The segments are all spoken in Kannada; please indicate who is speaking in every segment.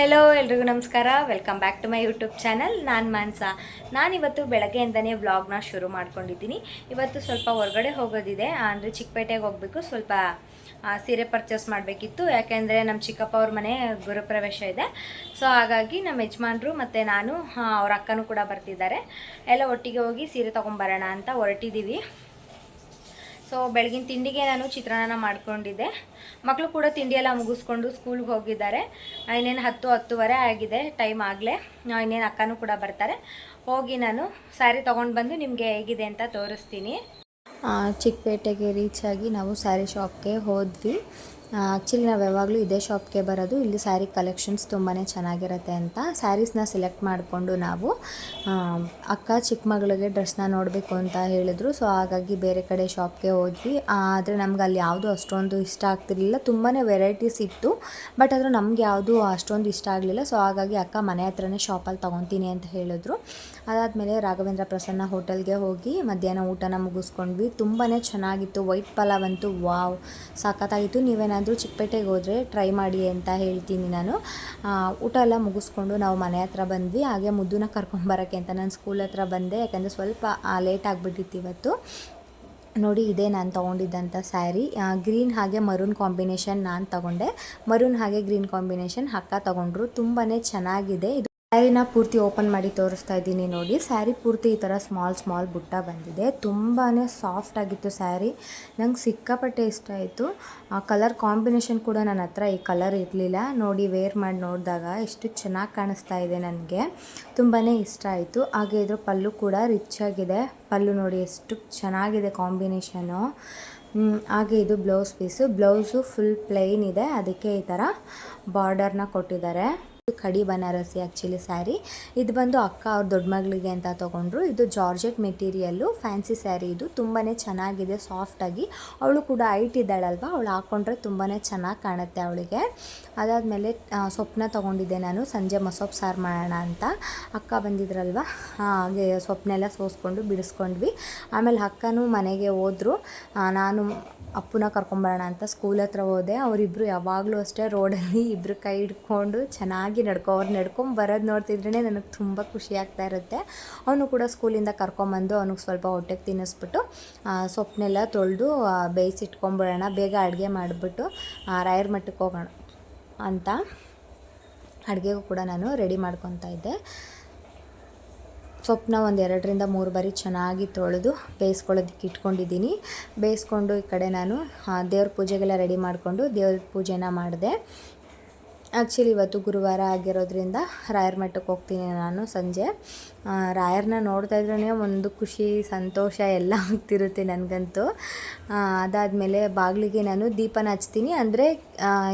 Speaker 1: ಎಲ್ರಿಗೂ ನಮಸ್ಕಾರ. Welcome back to my YouTube channel ನಾನು ಮಾನ್ಸ. ನಾನಿವತ್ತು ಬೆಳಗ್ಗೆಯಿಂದನೇ ವ್ಲಾಗ್ನ ಶುರು ಮಾಡ್ಕೊಂಡಿದ್ದೀನಿ. ಇವತ್ತು ಸ್ವಲ್ಪ ಹೊರಗಡೆ ಹೋಗೋದಿದೆ. ಅಂದರೆ ಚಿಕ್ಕಪೇಟೆಗೆ ಹೋಗಬೇಕು. ಸ್ವಲ್ಪ ಸೀರೆ ಪರ್ಚೇಸ್ ಮಾಡಬೇಕಿತ್ತು. ಯಾಕೆಂದರೆ ನಮ್ಮ ಚಿಕ್ಕಪ್ಪ ಅವ್ರ ಮನೆ ಗೃಹಪ್ರವೇಶ ಇದೆ. ಸೊ ಹಾಗಾಗಿ ನಮ್ಮ ಯಜಮಾನ್ರು ಮತ್ತು ನಾನು ಅವ್ರ ಅಕ್ಕನೂ ಕೂಡ ಬರ್ತಿದ್ದಾರೆ. ಎಲ್ಲ ಒಟ್ಟಿಗೆ ಹೋಗಿ ಸೀರೆ ತೊಗೊಂಬರೋಣ ಅಂತ ಹೊರಟಿದ್ದೀವಿ ಸೊ ಬೆಳಗಿನ ತಿಂಡಿಗೆ ನಾನು ಚಿತ್ರಾನ್ನ ಮಾಡ್ಕೊಂಡಿದ್ದೆ. ಮಕ್ಕಳು ಕೂಡ ತಿಂಡಿ ಎಲ್ಲ ಮುಗಿಸ್ಕೊಂಡು ಸ್ಕೂಲ್ಗೆ ಹೋಗಿದ್ದಾರೆ. ಇನ್ನೇನು ಹತ್ತು, ಹತ್ತುವರೆ ಆಗಿದೆ ಟೈಮ್ ಆಗಲೇ. ಇನ್ನೇನು ಅಕ್ಕನೂ ಕೂಡ ಬರ್ತಾರೆ. ಹೋಗಿ ನಾನು ಸ್ಯಾರಿ ತೊಗೊಂಡು ಬಂದು ನಿಮಗೆ ಹೇಗಿದೆ ಅಂತ ತೋರಿಸ್ತೀನಿ. ಚಿಕ್ಕಪೇಟೆಗೆ ರೀಚ್ ಆಗಿ ನಾವು ಸ್ಯಾರಿ ಶಾಪ್ಗೆ ಹೋದ್ವಿ. ಆ್ಯಕ್ಚುಲಿ ನಾವು ಯಾವಾಗಲೂ ಇದೇ ಶಾಪ್ಗೆ ಬರೋದು. ಇಲ್ಲಿ ಸ್ಯಾರಿ ಕಲೆಕ್ಷನ್ಸ್ ತುಂಬಾ ಚೆನ್ನಾಗಿರುತ್ತೆ ಅಂತ. ಸ್ಯಾರೀಸ್ನ ಸೆಲೆಕ್ಟ್ ಮಾಡಿಕೊಂಡು ನಾವು ಅಕ್ಕ ಚಿಕ್ಕ ಮಗಳಿಗೆ ಡ್ರೆಸ್ನ ನೋಡಬೇಕು ಅಂತ ಹೇಳಿದ್ರು. ಸೊ ಹಾಗಾಗಿ ಬೇರೆ ಕಡೆ ಶಾಪ್ಗೆ ಹೋದ್ವಿ. ಆದರೆ ನಮ್ಗೆ ಅಲ್ಲಿ ಯಾವುದು ಅಷ್ಟೊಂದು ಇಷ್ಟ ಆಗ್ತಿರ್ಲಿಲ್ಲ. ತುಂಬಾ ವೆರೈಟೀಸ್ ಇತ್ತು. ಬಟ್ ಆದರೂ ನಮ್ಗೆ ಯಾವುದು ಅಷ್ಟೊಂದು ಇಷ್ಟ ಆಗಲಿಲ್ಲ. ಸೊ ಹಾಗಾಗಿ ಅಕ್ಕ ಮನೆ ಹತ್ರನೇ ಶಾಪಲ್ಲಿ ತೊಗೊತೀನಿ ಅಂತ ಹೇಳಿದ್ರು. ಅದಾದಮೇಲೆ ರಾಘವೇಂದ್ರ ಪ್ರಸನ್ನ ಹೋಟೆಲ್ಗೆ ಹೋಗಿ ಮಧ್ಯಾಹ್ನ ಊಟನ ಮುಗಿಸ್ಕೊಂಡ್ವಿ. ತುಂಬಾ ಚೆನ್ನಾಗಿತ್ತು. ವೈಟ್ ಪಲಾವ್ ಅಂತೂ ವಾವ್. ಸಖತ್ತಾಗಿತ್ತು ನೀವೇನಾದರೂ ಚಿಕ್ಕಪೇಟೆಗೆ ಹೋದರೆ ಟ್ರೈ ಮಾಡಿ ಅಂತ ಹೇಳ್ತೀನಿ ನಾನು. ಊಟ ಎಲ್ಲ ಮುಗಿಸ್ಕೊಂಡು ನಾವು ಮನೆ ಹತ್ರ ಬಂದ್ವಿ. ಹಾಗೆ ಮುದ್ದುನ ಕರ್ಕೊಂಬರೋಕ್ಕೆ ಅಂತ ನಾನು ಸ್ಕೂಲ್ ಹತ್ರ ಬಂದೆ. ಯಾಕಂದರೆ ಸ್ವಲ್ಪ ಲೇಟ್ ಆಗಿಬಿಟ್ಟಿತ್ತು ಇವತ್ತು. ನೋಡಿ, ಇದೇ ನಾನು ತೊಗೊಂಡಿದ್ದಂಥ ಸ್ಯಾರಿ ಗ್ರೀನ್ ಹಾಗೆ ಮರೂನ್ ಕಾಂಬಿನೇಷನ್ ನಾನು ತಗೊಂಡೆ. ಮರೂನ್ ಹಾಗೆ ಗ್ರೀನ್ ಕಾಂಬಿನೇಷನ್ ಅಕ್ಕ ತೊಗೊಂಡ್ರು. ತುಂಬಾ ಚೆನ್ನಾಗಿದೆ. ಇದು ಸ್ಯಾರಿನ ಪೂರ್ತಿ ಓಪನ್ ಮಾಡಿ ತೋರಿಸ್ತಾ ಇದ್ದೀನಿ ನೋಡಿ. ಸ್ಯಾರಿ ಪೂರ್ತಿ ಈ ಥರ ಸ್ಮಾಲ್ ಸ್ಮಾಲ್ ಬುಟ್ಟ ಬಂದಿದೆ. ತುಂಬಾ ಸಾಫ್ಟ್ ಆಗಿತ್ತು ಸ್ಯಾರಿ. ನಂಗೆ ಸಿಕ್ಕಾಪಟ್ಟೆ ಇಷ್ಟ ಆಯಿತು. ಆ ಕಲರ್ ಕಾಂಬಿನೇಷನ್ ಕೂಡ ನನ್ನ ಹತ್ರ ಈ ಕಲರ್ ಇರಲಿಲ್ಲ. ನೋಡಿ ವೇರ್ ಮಾಡಿ ನೋಡಿದಾಗ ಎಷ್ಟು ಚೆನ್ನಾಗಿ ಕಾಣಿಸ್ತಾ ಇದೆ ನನಗೆ. ತುಂಬಾ ಇಷ್ಟ ಆಯಿತು. ಹಾಗೆ ಇದ್ರ ಪಲ್ಲು ಕೂಡ ರಿಚ್ ಆಗಿದೆ. ಪಲ್ಲು ನೋಡಿ ಎಷ್ಟು ಚೆನ್ನಾಗಿದೆ ಕಾಂಬಿನೇಷನು. ಹಾಗೆ ಇದು blouse piece. Blouse full plain ಇದೆ. ಅದಕ್ಕೆ ಈ ಥರ ಬಾರ್ಡರ್ನ ಕೊಟ್ಟಿದ್ದಾರೆ. ಕಡಿ ಬನಾರಸಿ ಆ್ಯಕ್ಚುಲಿ ಸ್ಯಾರಿ ಇದು ಬಂದು ಅಕ್ಕ ಅವ್ರ ದೊಡ್ಡ ಮಗಳಿಗೆ ಅಂತ ತೊಗೊಂಡ್ರು. ಇದು ಜಾರ್ಜೆಟ್ ಮೆಟೀರಿಯಲ್ಲು. ಫ್ಯಾನ್ಸಿ ಸ್ಯಾರಿ ಇದು. ತುಂಬಾ ಚೆನ್ನಾಗಿದೆ ಸಾಫ್ಟಾಗಿ ಅವಳು ಕೂಡ ಹೈಟ್ ಇದ್ದಾಳಲ್ವ? ಅವಳು ಹಾಕ್ಕೊಂಡ್ರೆ ತುಂಬಾ ಚೆನ್ನಾಗಿ ಕಾಣುತ್ತೆ ಅವಳಿಗೆ. ಅದಾದಮೇಲೆ ಸೊಪ್ಪನ್ನ ತೊಗೊಂಡಿದ್ದೆ ನಾನು. ಸಂಜೆ ಮಸೊಪ್ಪು ಸಾರು ಮಾಡೋಣ ಅಂತ. ಅಕ್ಕ ಬಂದಿದ್ರಲ್ವ? ಹಾಗೆ ಸೊಪ್ಪನ್ನೆಲ್ಲ ಸೋಸ್ಕೊಂಡು ಬಿಡಿಸ್ಕೊಂಡ್ವಿ. ಆಮೇಲೆ ಅಕ್ಕನೂ ಮನೆಗೆ ಹೋದ್ರು. ನಾನು ಅಪ್ಪನ ಕರ್ಕೊಂಬರೋಣ ಅಂತ ಸ್ಕೂಲ್ ಹತ್ರ ಹೋದೆ. ಅವರಿಬ್ಬರು ಯಾವಾಗಲೂ ಅಷ್ಟೇ ರೋಡಲ್ಲಿ ಇಬ್ಬರು ಕೈ ಹಿಡ್ಕೊಂಡು ಚೆನ್ನಾಗಿ ನಡ್ಕೊ, ಅವ್ರು ನಡ್ಕೊಂಡು ಬರೋದು ನೋಡ್ತಿದ್ರೇ ನನಗೆ ತುಂಬ ಖುಷಿ ಆಗ್ತಾ ಇರುತ್ತೆ. ಅವನು ಕೂಡ ಸ್ಕೂಲಿಂದ ಕರ್ಕೊಂಬಂದು ಅವನಿಗೆ ಸ್ವಲ್ಪ ಹೊಟ್ಟೆಗೆ ತಿನ್ನಿಸ್ಬಿಟ್ಟು ಸೊಪ್ಪನ್ನೆಲ್ಲ ತೊಳೆದು ಬೇಯಿಸಿಟ್ಕೊಂಬಿಡೋಣ, ಬೇಗ ಅಡುಗೆ ಮಾಡಿಬಿಟ್ಟು ರಾಯರ ಮಠಕ್ಕೆ ಹೋಗೋಣ ಅಂತ ಅಡುಗೆಗೂ ಕೂಡ ನಾನು ರೆಡಿ ಮಾಡ್ಕೊತಾ ಇದ್ದೆ. ಸೊಪ್ಪನ್ನ ಒಂದು ಎರಡರಿಂದ ಮೂರು ಬಾರಿ ಚೆನ್ನಾಗಿ ತೊಳೆದು ಬೇಯಿಸ್ಕೊಳ್ಳೋದಕ್ಕೆ ಇಟ್ಕೊಂಡಿದ್ದೀನಿ. ಬೇಯಿಸ್ಕೊಂಡು ಈ ಕಡೆ ನಾನು ದೇವ್ರ ಪೂಜೆಗೆಲ್ಲ ರೆಡಿ ಮಾಡಿಕೊಂಡು ದೇವ್ರ ಪೂಜೆನ ಮಾಡಿದೆ. ಆ್ಯಕ್ಚುಲಿ ಇವತ್ತು ಗುರುವಾರ ಆಗಿರೋದ್ರಿಂದ ರಾಯರ ಮಠಕ್ಕೆ ಹೋಗ್ತೀನಿ ನಾನು ಸಂಜೆ. ರಾಯರನ್ನ ನೋಡ್ತಾ ಇದ್ರೇ ಒಂದು ಖುಷಿ, ಸಂತೋಷ ಎಲ್ಲ ಆಗ್ತಿರುತ್ತೆ ನನಗಂತೂ. ಅದಾದಮೇಲೆ ಬಾಗಿಲಿಗೆ ನಾನು ದೀಪನ ಹಚ್ತೀನಿ. ಅಂದರೆ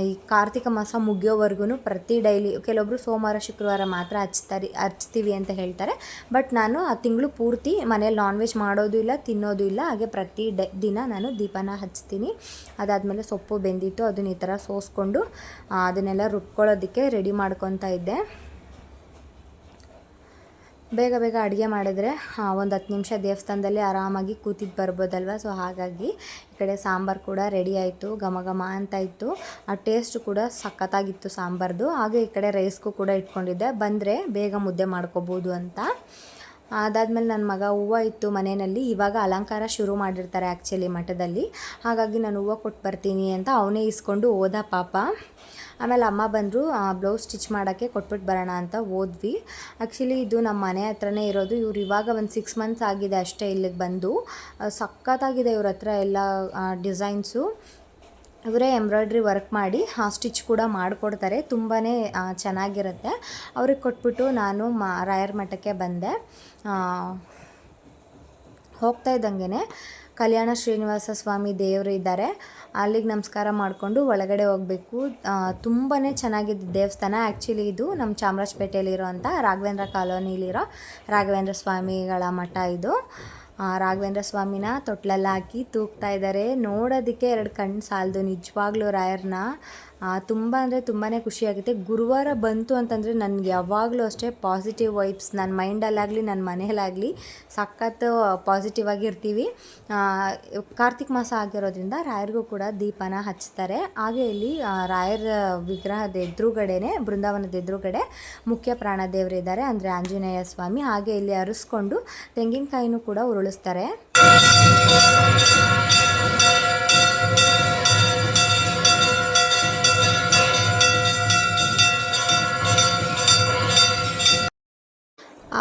Speaker 1: ಈ ಕಾರ್ತಿಕ ಮಾಸ ಮುಗಿಯೋವರೆಗೂ ಪ್ರತಿ ಡೈಲಿ ಕೆಲವೊಬ್ಬರು ಸೋಮವಾರ, ಶುಕ್ರವಾರ ಮಾತ್ರ ಹಚ್ತಾರೆ, ಹಚ್ತೀವಿ ಅಂತ ಹೇಳ್ತಾರೆ. ಬಟ್ ನಾನು ಆ ತಿಂಗಳು ಪೂರ್ತಿ ಮನೇಲಿ ನಾನ್ ವೆಜ್ ಮಾಡೋದು ಇಲ್ಲ, ತಿನ್ನೋದು ಇಲ್ಲ. ಹಾಗೆ ಪ್ರತಿ ಡ, ದಿನ ನಾನು ದೀಪನ ಹಚ್ತೀನಿ. ಅದಾದಮೇಲೆ ಸೊಪ್ಪು ಬೆಂದಿತ್ತು, ಅದನ್ನ ಈ ಥರ ಸೋಸ್ಕೊಂಡು ಅದನ್ನೆಲ್ಲ ರುಬ್ಕೊಳ್ಳೋದಕ್ಕೆ ರೆಡಿ ಮಾಡ್ಕೊತಾ ಇದ್ದೆ. ಬೇಗ ಬೇಗ ಅಡುಗೆ ಮಾಡಿದ್ರೆ ಒಂದು ಹತ್ತು ನಿಮಿಷ ದೇವಸ್ಥಾನದಲ್ಲಿ ಆರಾಮಾಗಿ ಕೂತಿದ್ದು ಬರ್ಬೋದಲ್ವ? ಸೊ ಹಾಗಾಗಿ ಈ ಕಡೆ ಸಾಂಬಾರು ಕೂಡ ರೆಡಿ ಆಯಿತು, ಘಮ ಘಮ ಅಂತ ಇತ್ತು. ಆ ಟೇಸ್ಟ್ ಕೂಡ ಸಖತ್ತಾಗಿತ್ತು ಸಾಂಬಾರ್ದು. ಹಾಗೆ ಈ ಕಡೆ ರೈಸ್ಗೂ ಕೂಡ ಇಟ್ಕೊಂಡಿದ್ದೆ. ಬಂದರೆ ಬೇಗ ಮುದ್ದೆ ಮಾಡ್ಕೋಬೋದು ಅಂತ. ಅದಾದಮೇಲೆ ನನ್ನ ಮಗ ಹೂವು ಇತ್ತು ಮನೆಯಲ್ಲಿ. ಇವಾಗ ಅಲಂಕಾರ ಶುರು ಮಾಡಿರ್ತಾರೆ ಆ್ಯಕ್ಚುಲಿ ಮಠದಲ್ಲಿ. ಹಾಗಾಗಿ ನಾನು ಹೂವು ಕೊಟ್ಟು ಬರ್ತೀನಿ ಅಂತ ಅವನೇ ಇಸ್ಕೊಂಡು ಹೋದ ಪಾಪ. ಆಮೇಲೆ ಅಮ್ಮ ಬಂದರು ಬ್ಲೌಸ್ ಸ್ಟಿಚ್ ಮಾಡೋಕ್ಕೆ ಕೊಟ್ಬಿಟ್ಟು ಬರೋಣ ಅಂತ ಹೋದ್ವಿ. ಆ್ಯಕ್ಚುಲಿ ಇದು ನಮ್ಮ ಮನೆ ಹತ್ರನೇ ಇರೋದು. ಇವ್ರು ಇವಾಗ ಒಂದು ಸಿಕ್ಸ್ ಮಂತ್ಸ್ ಆಗಿದೆ ಅಷ್ಟೇ ಇಲ್ಲಿಗೆ ಬಂದು. ಸಖತ್ತಾಗಿದೆ ಇವ್ರ ಹತ್ರ ಎಲ್ಲ ಡಿಸೈನ್ಸು ಇವರೇ ಎಂಬ್ರಾಯ್ಡ್ರಿ ವರ್ಕ್ ಮಾಡಿ, ಆ ಸ್ಟಿಚ್ ಕೂಡ ಮಾಡಿಕೊಡ್ತಾರೆ. ತುಂಬಾ ಚೆನ್ನಾಗಿರುತ್ತೆ. ಅವ್ರಿಗೆ ಕೊಟ್ಬಿಟ್ಟು ನಾನು ಮಾ, ರಾಯರ್ ಮಠಕ್ಕೆ ಬಂದೆ. ಹೋಗ್ತಾ ಇದ್ದಂಗೆ ಕಲ್ಯಾಣ ಶ್ರೀನಿವಾಸ ಸ್ವಾಮಿ ದೇವರು ಇದ್ದಾರೆ. ಅಲ್ಲಿಗೆ ನಮಸ್ಕಾರ ಮಾಡಿಕೊಂಡು ಒಳಗಡೆ ಹೋಗಬೇಕು. ತುಂಬಾ ಚೆನ್ನಾಗಿದೆ ದೇವಸ್ಥಾನ. ಆ್ಯಕ್ಚುಲಿ ಇದು ನಮ್ಮ ಚಾಮರಾಜಪೇಟೆಯಲ್ಲಿರೋ ಅಂಥ ರಾಘವೇಂದ್ರ ಕಾಲೋನಿಯಲ್ಲಿರೋ ರಾಘವೇಂದ್ರ ಸ್ವಾಮಿಗಳ ಮಠ ಇದು. ರಾಘವೇಂದ್ರ ಸ್ವಾಮಿನ ತೊಟ್ಲಲ್ಲಿ ಹಾಕಿ ತೂಗ್ತಾ ಇದ್ದಾರೆ ನೋಡೋದಕ್ಕೆ ಎರಡು ಕಣ್ಣು ಸಾಲದು. ನಿಜವಾಗ್ಲೂ ರಾಯರನ್ನ ತುಂಬ ಅಂದರೆ ತುಂಬಾ ಖುಷಿಯಾಗುತ್ತೆ. ಗುರುವಾರ ಬಂತು ಅಂತಂದರೆ ನನಗೆ ಯಾವಾಗಲೂ ಅಷ್ಟೇ ಪಾಸಿಟಿವ್ ವೈಬ್ಸ್ ನನ್ನ ಮೈಂಡಲ್ಲಾಗಲಿ ನನ್ನ ಮನೆಯಲ್ಲಾಗಲಿ ಸಖತ್ತು ಪಾಸಿಟಿವ್ ಆಗಿರ್ತೀವಿ ಕಾರ್ತಿಕ್ ಮಾಸ ಆಗಿರೋದ್ರಿಂದ ರಾಯರಿಗೂ ಕೂಡ ದೀಪನ ಹಚ್ತಾರೆ. ಹಾಗೆ ಇಲ್ಲಿ ರಾಯರ ವಿಗ್ರಹದ ಎದುರುಗಡೆನೆ, ಬೃಂದಾವನದ ಎದುರುಗಡೆ ಮುಖ್ಯ ಪ್ರಾಣ ಇದ್ದಾರೆ ಅಂದರೆ ಆಂಜನೇಯ ಸ್ವಾಮಿ. ಹಾಗೆ ಇಲ್ಲಿ ಅರಸ್ಕೊಂಡು ತೆಂಗಿನಕಾಯಿನೂ ಕೂಡ ಉರುಳಿಸ್ತಾರೆ.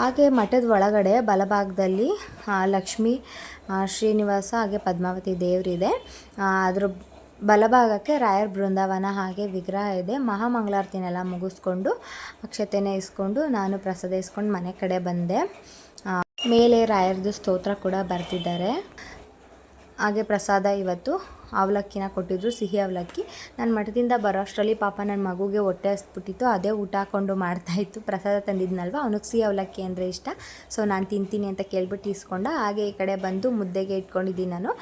Speaker 1: ಹಾಗೆ ಮಠದ ಒಳಗಡೆ ಬಲಭಾಗದಲ್ಲಿ ಲಕ್ಷ್ಮಿ ಶ್ರೀನಿವಾಸ ಹಾಗೆ ಪದ್ಮಾವತಿ ದೇವರಿದೆ ಅದ್ರ ಬಲಭಾಗಕ್ಕೆ ರಾಯರ್ ಬೃಂದಾವನ ಹಾಗೆ ವಿಗ್ರಹ ಇದೆ. ಮಹಾಮಂಗಳಾರತಿನೆಲ್ಲ ಮುಗಿಸ್ಕೊಂಡು, ಅಕ್ಷತೆನೇ ಇಸ್ಕೊಂಡು ನಾನು ಪ್ರಸಾದ ಇಸ್ಕೊಂಡು ಮನೆ ಕಡೆ ಬಂದೆ. ಮೇಲೆ ರಾಯರ್ದು ಸ್ತೋತ್ರ ಕೂಡ ಬರ್ತಿದ್ದಾರೆ ಹಾಗೆ ಪ್ರಸಾದ ಇವತ್ತು ಅವಲಕ್ಕಿನ ಕೊಟ್ಟಿದ್ರು, ಸಿಹಿ ಅವಲಕ್ಕಿ. ನಾನು ಮಠದಿಂದ ಬರೋ ಅಷ್ಟರಲ್ಲಿ ಪಾಪ ನನ್ನ ಮಗುಗೆ ಹೊಟ್ಟೆ ಹಸ್ಬಿಟ್ಟಿತ್ತು. ಅದೇ ಊಟ ಹಾಕ್ಕೊಂಡು ಮಾಡ್ತಾಯಿತ್ತು ಪ್ರಸಾದ ತಂದಿದ್ನಲ್ವ? ಅವನಿಗೆ ಸಿಹಿ ಅವಲಕ್ಕಿ ಅಂದರೆ ಇಷ್ಟ. ಸೊ ನಾನು ತಿಂತೀನಿ ಅಂತ ಕೇಳ್ಬಿಟ್ಟು ಇಸ್ಕೊಂಡ, ಹಾಗೆ ಈ ಕಡೆ ಬಂದು ಮುದ್ದೆಗೆ ಇಟ್ಕೊಂಡಿದ್ದೀನಿ ನಾನು.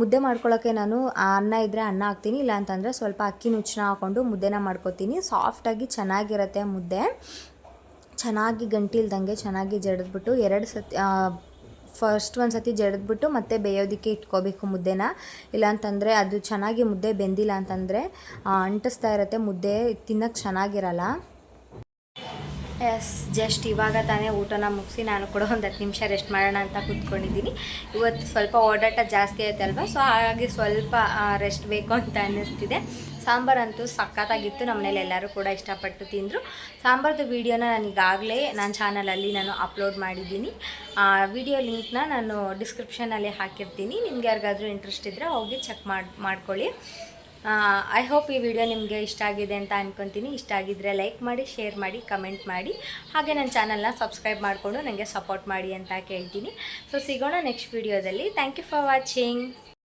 Speaker 1: ಮುದ್ದೆ ಮಾಡ್ಕೊಳ್ಳೋಕ್ಕೆ ನಾನು ಅನ್ನ ಇದ್ದರೆ ಅನ್ನ ಹಾಕ್ತೀನಿ ಇಲ್ಲ ಅಂತಂದರೆ ಸ್ವಲ್ಪ ಅಕ್ಕಿ ನುಚ್ಚನ ಹಾಕ್ಕೊಂಡು ಮುದ್ದೆನ ಮಾಡ್ಕೊತೀನಿ. ಸಾಫ್ಟಾಗಿ ಚೆನ್ನಾಗಿರುತ್ತೆ ಮುದ್ದೆ. ಚೆನ್ನಾಗಿ ಗಂಟಿಲ್ದಂಗೆ ಚೆನ್ನಾಗಿ ಜಡಿದ್ಬಿಟ್ಟು ಎರಡು ಸತಿ ಫಸ್ಟ್ ಒಂದು ಸತಿ ಜಡಿದ್ಬಿಟ್ಟು ಮತ್ತೆ ಬೇಯೋದಕ್ಕೆ ಇಟ್ಕೋಬೇಕು ಮುದ್ದೆನ. ಇಲ್ಲಾಂತಂದರೆ ಅದು ಚೆನ್ನಾಗಿ ಮುದ್ದೆ ಬೆಂದಿಲ್ಲ ಅಂತಂದರೆ ಅಂಟಿಸ್ತಾ ಇರುತ್ತೆ, ಮುದ್ದೆ ತಿನ್ನೋಕ್ಕೆ ಚೆನ್ನಾಗಿರಲ್ಲ. ಎಸ್, ಜಸ್ಟ್ ಇವಾಗ ತಾನೇ ಊಟನ ಮುಗಿಸಿ ನಾನು ಕೂಡ ಒಂದು ಹತ್ತು ನಿಮಿಷ ರೆಸ್ಟ್ ಮಾಡೋಣ ಅಂತ ಕೂತ್ಕೊಂಡಿದ್ದೀನಿ. ಇವತ್ತು ಸ್ವಲ್ಪ ಓಡಾಟ ಜಾಸ್ತಿ ಆಯ್ತು ಅಲ್ವಾ ಸೊ ಹಾಗಾಗಿ ಸ್ವಲ್ಪ ರೆಸ್ಟ್ ಬೇಕು ಅಂತ ಅನ್ನಿಸ್ತಿದೆ. ಸಾಂಬಾರಂತೂ ಸಖತ್ತಾಗಿತ್ತು. ನಮ್ಮ ಮನೇಲಿ ಎಲ್ಲರೂ ಕೂಡ ಇಷ್ಟಪಟ್ಟು ತಿಂದರು. ಸಾಂಬಾರ್ದು ವೀಡಿಯೋನ ನಾನು ಈಗಾಗಲೇ ನನ್ನ ಚಾನಲಲ್ಲಿ ನಾನು ಅಪ್ಲೋಡ್ ಮಾಡಿದ್ದೀನಿ. ಆ ವಿಡಿಯೋ ಲಿಂಕ್ನ ನಾನು ಡಿಸ್ಕ್ರಿಪ್ಷನಲ್ಲಿ ಹಾಕಿರ್ತೀನಿ. ನಿಮ್ಗೆ ಯಾರಿಗಾದರೂ ಇಂಟ್ರೆಸ್ಟ್ ಇದ್ದರೆ ಹೋಗಿ ಚೆಕ್ ಮಾಡಿ, ಮಾಡ್ಕೊಳ್ಳಿ. ಐ ಹೋಪ್ ಈ ವಿಡಿಯೋ ನಿಮಗೆ ಇಷ್ಟ ಆಗಿದೆ ಅಂತ ಅಂದ್ಕೊತೀನಿ ಇಷ್ಟ ಆಗಿದ್ದರೆ ಲೈಕ್ ಮಾಡಿ ಶೇರ್ ಮಾಡಿ ಕಮೆಂಟ್ ಮಾಡಿ. ಹಾಗೆ ನನ್ನ ಚಾನಲ್ನ ಸಬ್ಸ್ಕ್ರೈಬ್ ಮಾಡಿಕೊಂಡು ನನಗೆ ಸಪೋರ್ಟ್ ಮಾಡಿ ಅಂತ ಕೇಳ್ತೀನಿ. ಸೊ ಸಿಗೋಣ ನೆಕ್ಸ್ಟ್ ವಿಡಿಯೋದಲ್ಲಿ ಥ್ಯಾಂಕ್ ಯು ಫಾರ್ ವಾಚಿಂಗ್